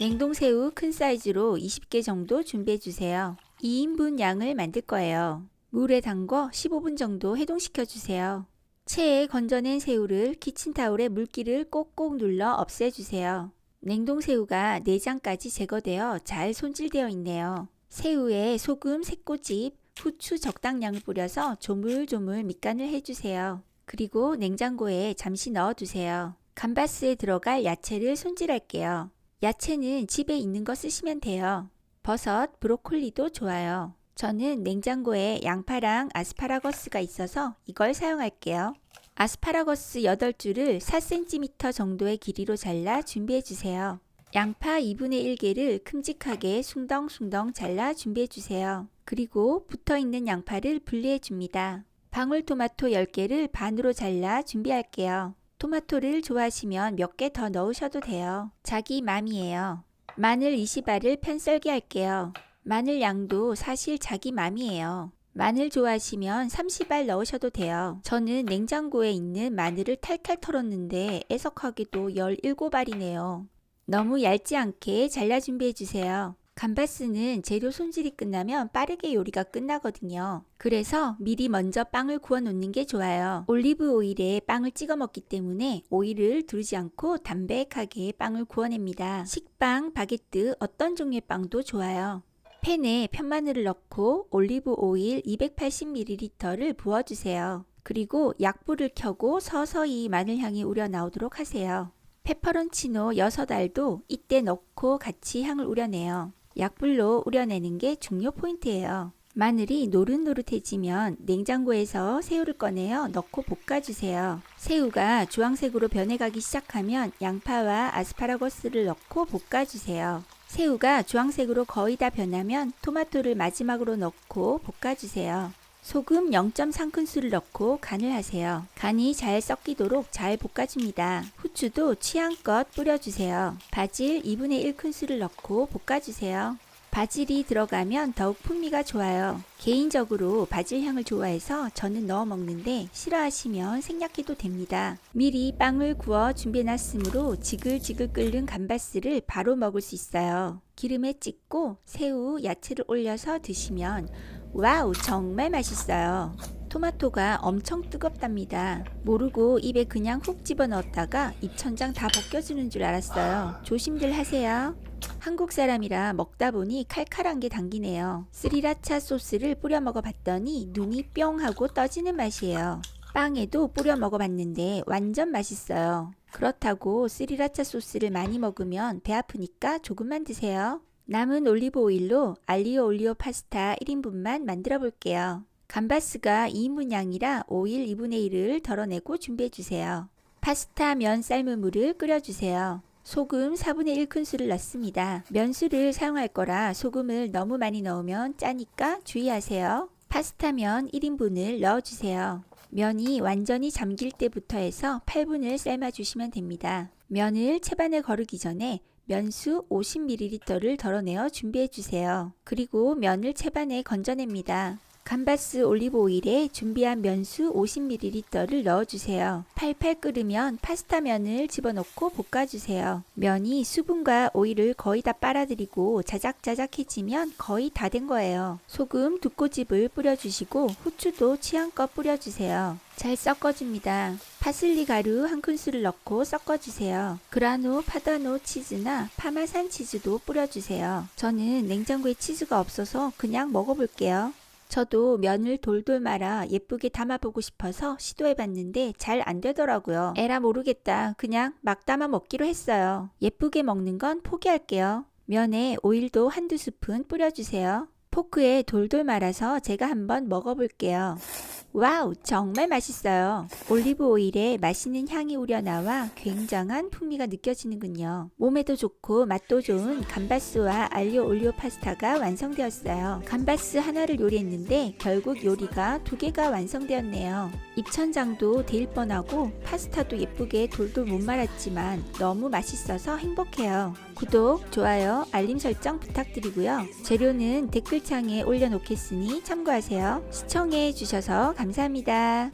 냉동새우 큰 사이즈로 20개 정도 준비해 주세요. 2인분 양을 만들 거예요. 물에 담궈 15분 정도 해동시켜 주세요. 체에 건져낸 새우를 키친타올에 물기를 꼭꼭 눌러 없애주세요. 냉동새우가 내장까지 제거되어 잘 손질되어 있네요. 새우에 소금, 새꼬집, 후추 적당량을 뿌려서 조물조물 밑간을 해주세요. 그리고 냉장고에 잠시 넣어두세요. 감바스에 들어갈 야채를 손질할게요. 야채는 집에 있는 거 쓰시면 돼요. 버섯, 브로콜리도 좋아요. 저는 냉장고에 양파랑 아스파라거스가 있어서 이걸 사용할게요. 아스파라거스 8줄을 4cm 정도의 길이로 잘라 준비해 주세요. 양파 2분의 1개를 큼직하게 숭덩숭덩 잘라 준비해 주세요. 그리고 붙어 있는 양파를 분리해 줍니다. 방울토마토 10개를 반으로 잘라 준비할게요. 토마토를 좋아하시면 몇 개 더 넣으셔도 돼요. 자기 맘이에요. 마늘 20알을 편썰기 할게요. 마늘 양도 사실 자기 맘이에요. 마늘 좋아하시면 30알 넣으셔도 돼요. 저는 냉장고에 있는 마늘을 탈탈 털었는데 애석하게도 17알이네요. 너무 얇지 않게 잘라 준비해 주세요. 감바스는 재료 손질이 끝나면 빠르게 요리가 끝나거든요. 그래서 미리 먼저 빵을 구워 놓는 게 좋아요. 올리브 오일에 빵을 찍어 먹기 때문에 오일을 두르지 않고 담백하게 빵을 구워냅니다. 식빵, 바게트 어떤 종류의 빵도 좋아요. 팬에 편마늘을 넣고 올리브 오일 280ml를 부어주세요. 그리고 약불을 켜고 서서히 마늘향이 우러나오도록 하세요. 페퍼론치노 6알도 이때 넣고 같이 향을 우려내요. 약불로 우려내는 게 중요 포인트예요. 마늘이 노릇노릇해지면 냉장고에서 새우를 꺼내어 넣고 볶아주세요. 새우가 주황색으로 변해가기 시작하면 양파와 아스파라거스를 넣고 볶아주세요. 새우가 주황색으로 거의 다 변하면 토마토를 마지막으로 넣고 볶아주세요. 소금 0.3큰술을 넣고 간을 하세요. 간이 잘 섞이도록 잘 볶아줍니다. 후추도 취향껏 뿌려주세요. 바질 2분의 1큰술을 넣고 볶아주세요. 바질이 들어가면 더욱 풍미가 좋아요. 개인적으로 바질 향을 좋아해서 저는 넣어 먹는데 싫어하시면 생략해도 됩니다. 미리 빵을 구워 준비해 놨으므로 지글지글 끓는 감바스를 바로 먹을 수 있어요. 기름에 찍고 새우, 야채를 올려서 드시면 와우 정말 맛있어요. 토마토가 엄청 뜨겁답니다. 모르고 입에 그냥 훅 집어넣었다가 입천장 다 벗겨지는 줄 알았어요. 조심들 하세요. 한국 사람이라 먹다 보니 칼칼한 게 당기네요. 스리라차 소스를 뿌려 먹어봤더니 눈이 뿅 하고 떠지는 맛이에요. 빵에도 뿌려 먹어봤는데 완전 맛있어요. 그렇다고 스리라차 소스를 많이 먹으면 배 아프니까 조금만 드세요. 남은 올리브 오일로 알리오 올리오 파스타 1인분만 만들어 볼게요. 감바스가 2인분 양이라 오일 2분의 1을 덜어내고 준비해 주세요. 파스타 면 삶은 물을 끓여주세요. 소금 4분의 1큰술을 넣습니다. 면수를 사용할 거라 소금을 너무 많이 넣으면 짜니까 주의하세요. 파스타면 1인분을 넣어주세요. 면이 완전히 잠길 때부터 해서 8분을 삶아주시면 됩니다. 면을 채반에 거르기 전에 면수 50ml를 덜어내어 준비해 주세요. 그리고 면을 채반에 건져냅니다. 감바스 올리브 오일에 준비한 면수 50ml를 넣어주세요. 팔팔 끓으면 파스타 면을 집어넣고 볶아주세요. 면이 수분과 오일을 거의 다 빨아들이고 자작자작해지면 거의 다 된 거예요. 소금 두 꼬집을 뿌려주시고 후추도 취향껏 뿌려주세요. 잘 섞어줍니다. 파슬리 가루 한 큰술을 넣고 섞어주세요. 그라노, 파다노 치즈나 파마산 치즈도 뿌려주세요. 저는 냉장고에 치즈가 없어서 그냥 먹어볼게요. 저도 면을 돌돌 말아 예쁘게 담아보고 싶어서 시도해봤는데 잘 안 되더라고요. 에라 모르겠다. 그냥 막 담아 먹기로 했어요. 예쁘게 먹는 건 포기할게요. 면에 오일도 한두 스푼 뿌려주세요. 포크에 돌돌 말아서 제가 한번 먹어볼게요. 와우, 정말 맛있어요. 올리브 오일에 맛있는 향이 우려나와 굉장한 풍미가 느껴지는군요. 몸에도 좋고 맛도 좋은 감바스와 알리오 올리오 파스타가 완성되었어요. 감바스 하나를 요리했는데 결국 요리가 두 개가 완성되었네요. 입천장도 데일 뻔하고 파스타도 예쁘게 돌돌 못 말았지만 너무 맛있어서 행복해요. 구독, 좋아요, 알림 설정 부탁드리고요. 재료는 댓글창에 올려놓겠으니 참고하세요. 시청해 주셔서 감사합니다. 감사합니다.